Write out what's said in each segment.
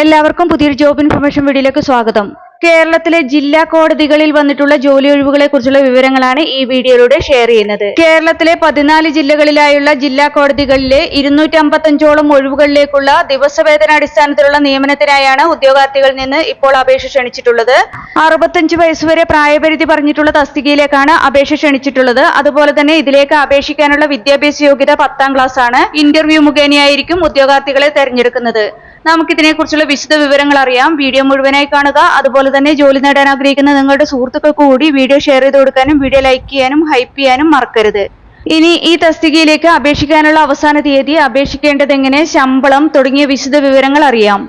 എല്ലാവർക്കും പുതിയൊരു job information വീഡിയോയിലേക്ക് സ്വാഗതം. കേരളത്തിലെ ജില്ലാ കോടതികളിൽ വന്നിട്ടുള്ള ജോലി ഒഴിവുകളെ കുറിച്ചുള്ള വിവരങ്ങളാണ് ഈ വീഡിയോയിലൂടെ ഷെയർ ചെയ്യുന്നത്. കേരളത്തിലെ പതിനാല് ജില്ലകളിലായുള്ള ജില്ലാ കോടതികളിലെ ഇരുന്നൂറ്റമ്പത്തഞ്ചോളം ഒഴിവുകളിലേക്കുള്ള ദിവസവേതന അടിസ്ഥാനത്തിലുള്ള നിയമനത്തിനായാണ് ഉദ്യോഗാർത്ഥികളിൽ നിന്ന് ഇപ്പോൾ അപേക്ഷ ക്ഷണിച്ചിട്ടുള്ളത്. അറുപത്തഞ്ച് വയസ്സുവരെ പ്രായപരിധി പറഞ്ഞിട്ടുള്ള തസ്തികയിലേക്കാണ് അപേക്ഷ ക്ഷണിച്ചിട്ടുള്ളത്. അതുപോലെ തന്നെ ഇതിലേക്ക് അപേക്ഷിക്കാനുള്ള വിദ്യാഭ്യാസ യോഗ്യത പത്താം ക്ലാസ് ആണ്. ഇന്റർവ്യൂ മുഖേനയായിരിക്കും ഉദ്യോഗാർത്ഥികളെ തെരഞ്ഞെടുക്കുന്നത്. നമുക്കിതിനെക്കുറിച്ചുള്ള വിശദ വിവരങ്ങൾ അറിയാം. വീഡിയോ മുഴുവനായി കാണുക. അതുപോലെ തന്നെ ജോലി നേടാൻ ആഗ്രഹിക്കുന്ന നിങ്ങളുടെ സുഹൃത്തുക്കൾക്ക് കൂടി വീഡിയോ ഷെയർ ചെയ്ത് കൊടുക്കാനും വീഡിയോ ലൈക്ക് ചെയ്യാനും ഹൈപ്പ് ചെയ്യാനും മറക്കരുത്. ഇനി ഈ തസ്തികയിലേക്ക് അപേക്ഷിക്കാനുള്ള അവസാന തീയതി അപേക്ഷിക്കേണ്ടത് എങ്ങനെ? ശമ്പളം തുടങ്ങിയ വിശദ വിവരങ്ങൾ അറിയാം.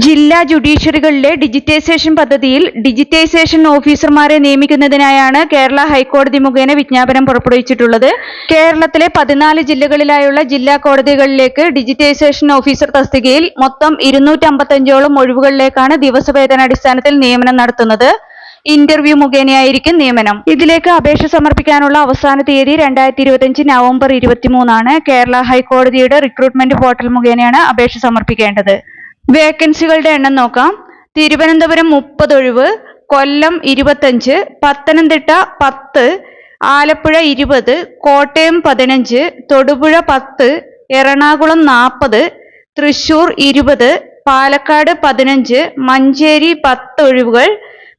ജില്ലാ ജുഡീഷ്യറികളിലെ ഡിജിറ്റൈസേഷൻ പദ്ധതിയിൽ ഡിജിറ്റൈസേഷൻ ഓഫീസർമാരെ നിയമിക്കുന്നതിനായാണ് കേരള ഹൈക്കോടതി മുഖേന വിജ്ഞാപനം പുറപ്പെടുവിച്ചിട്ടുള്ളത്. കേരളത്തിലെ പതിനാല് ജില്ലകളിലായുള്ള ജില്ലാ കോടതികളിലേക്ക് ഡിജിറ്റൈസേഷൻ ഓഫീസർ തസ്തികയിൽ മൊത്തം ഇരുന്നൂറ്റമ്പത്തഞ്ചോളം ഒഴിവുകളിലേക്കാണ് ദിവസവേതനാടിസ്ഥാനത്തിൽ നിയമനം നടത്തുന്നത്. ഇന്റർവ്യൂ മുഖേനയായിരിക്കും നിയമനം. ഇതിലേക്ക് അപേക്ഷ സമർപ്പിക്കാനുള്ള അവസാന തീയതി രണ്ടായിരത്തി ഇരുപത്തിയഞ്ച് നവംബർ ഇരുപത്തിമൂന്നാണ്. കേരള ഹൈക്കോടതിയുടെ റിക്രൂട്ട്മെന്റ് പോർട്ടൽ മുഖേനയാണ് അപേക്ഷ സമർപ്പിക്കേണ്ടത്. വേക്കൻസികളുടെ എണ്ണം നോക്കാം. തിരുവനന്തപുരം മുപ്പത് ഒഴിവ് കൊല്ലം ഇരുപത്തഞ്ച് പത്തനംതിട്ട പത്ത് ആലപ്പുഴ ഇരുപത് കോട്ടയം പതിനഞ്ച് തൊടുപുഴ പത്ത് എറണാകുളം നാൽപ്പത് തൃശൂർ ഇരുപത് പാലക്കാട് പതിനഞ്ച് മഞ്ചേരി പത്ത് ഒഴിവുകൾ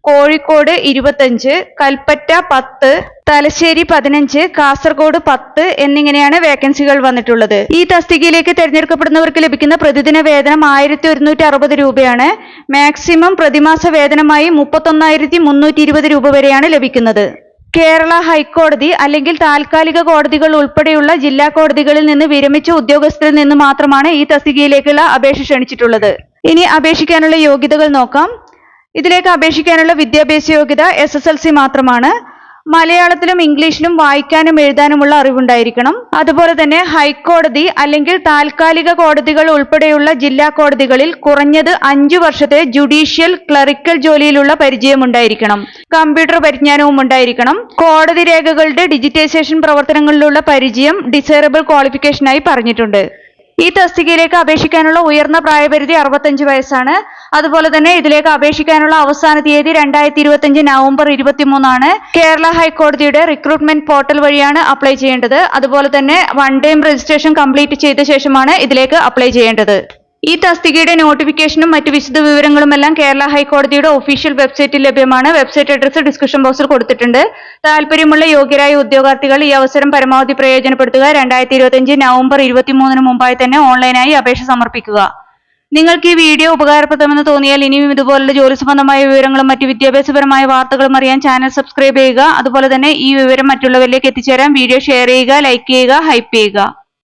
കോഴിക്കോട് ഇരുപത്തഞ്ച് കൽപ്പറ്റ പത്ത് തലശ്ശേരി പതിനഞ്ച് കാസർഗോഡ് പത്ത് എന്നിങ്ങനെയാണ് വേക്കൻസികൾ വന്നിട്ടുള്ളത്. ഈ തസ്തികയിലേക്ക് തിരഞ്ഞെടുക്കപ്പെടുന്നവർക്ക് ലഭിക്കുന്ന പ്രതിദിന വേതനം ആയിരത്തി ഒരുന്നൂറ്റി അറുപത് രൂപയാണ്. മാക്സിമം പ്രതിമാസ വേതനമായി മുപ്പത്തൊന്നായിരത്തി മുന്നൂറ്റി ഇരുപത് രൂപ വരെയാണ് ലഭിക്കുന്നത്. കേരള ഹൈക്കോടതി അല്ലെങ്കിൽ താൽക്കാലിക കോടതികൾ ഉൾപ്പെടെയുള്ള ജില്ലാ കോടതികളിൽ നിന്ന് വിരമിച്ച ഉദ്യോഗസ്ഥരിൽ നിന്ന് മാത്രമാണ് ഈ തസ്തികയിലേക്കുള്ള അപേക്ഷ ക്ഷണിച്ചിട്ടുള്ളത്. ഇനി അപേക്ഷിക്കാനുള്ള യോഗ്യതകൾ നോക്കാം. ഇതിലേക്ക് അപേക്ഷിക്കാനുള്ള വിദ്യാഭ്യാസ യോഗ്യത എസ് എസ് എൽ സി മാത്രമാണ്. മലയാളത്തിലും ഇംഗ്ലീഷിലും വായിക്കാനും എഴുതാനുമുള്ള അറിവുണ്ടായിരിക്കണം. അതുപോലെ തന്നെ ഹൈക്കോടതി അല്ലെങ്കിൽ താൽക്കാലിക കോടതികൾ ഉൾപ്പെടെയുള്ള ജില്ലാ കോടതികളിൽ കുറഞ്ഞത് അഞ്ചു വർഷത്തെ ജുഡീഷ്യൽ ക്ലറിക്കൽ ജോലിയിലുള്ള പരിചയം ഉണ്ടായിരിക്കണം കമ്പ്യൂട്ടർ പരിജ്ഞാനവും ഉണ്ടായിരിക്കണം. കോടതി രേഖകളുടെ ഡിജിറ്റൈസേഷൻ പ്രവർത്തനങ്ങളിലുള്ള പരിചയം ഡിസൈറബിൾ ക്വാളിഫിക്കേഷനായി പറഞ്ഞിട്ടുണ്ട്. ഈ തസ്തികയിലേക്ക് അപേക്ഷിക്കാനുള്ള ഉയർന്ന പ്രായപരിധി അറുപത്തഞ്ച് വയസ്സാണ്. അതുപോലെ തന്നെ ഇതിലേക്ക് അപേക്ഷിക്കാനുള്ള അവസാന തീയതി രണ്ടായിരത്തി ഇരുപത്തിയഞ്ച് നവംബർ ഇരുപത്തിമൂന്നാണ്. കേരള ഹൈക്കോടതിയുടെ റിക്രൂട്ട്മെന്റ് പോർട്ടൽ വഴിയാണ് അപ്ലൈ ചെയ്യേണ്ടത്. അതുപോലെ തന്നെ വൺ ടൈം രജിസ്ട്രേഷൻ കംപ്ലീറ്റ് ചെയ്ത ശേഷമാണ് ഇതിലേക്ക് അപ്ലൈ ചെയ്യേണ്ടത്. ഈ തസ്തികയുടെ നോട്ടിഫിക്കേഷനും മറ്റ് വിശദ വിവരങ്ങളുമെല്ലാം കേരള ഹൈക്കോടതിയുടെ ഒഫീഷ്യൽ വെബ്സൈറ്റിൽ ലഭ്യമാണ്. വെബ്സൈറ്റ് അഡ്രസ് ഡിസ്ക്രിപ്ഷൻ ബോക്സിൽ കൊടുത്തിട്ടുണ്ട്. താല്പര്യമുള്ള യോഗ്യരായ ഉദ്യോഗാർത്ഥികൾ ഈ അവസരം പരമാവധി പ്രയോജനപ്പെടുത്തുക. രണ്ടായിരത്തി ഇരുപത്തിയഞ്ച് നവംബർ ഇരുപത്തിമൂന്നിന് മുമ്പായി തന്നെ ഓൺലൈനായി അപേക്ഷ സമർപ്പിക്കുക. നിങ്ങൾക്ക് ഈ വീഡിയോ ഉപകാരപ്രദമെന്ന് തോന്നിയാൽ ഇനിയും ഇതുപോലുള്ള ജോലി സംബന്ധമായ വിവരങ്ങളും മറ്റ് വിദ്യാഭ്യാസപരമായ വാർത്തകളും അറിയാൻ ചാനൽ സബ്സ്ക്രൈബ് ചെയ്യുക. അതുപോലെ തന്നെ ഈ വിവരം മറ്റുള്ളവരിലേക്ക് എത്തിച്ചേരാൻ വീഡിയോ ഷെയർ ചെയ്യുക ലൈക്ക് ചെയ്യുക ഹൈപ്പ് ചെയ്യുക.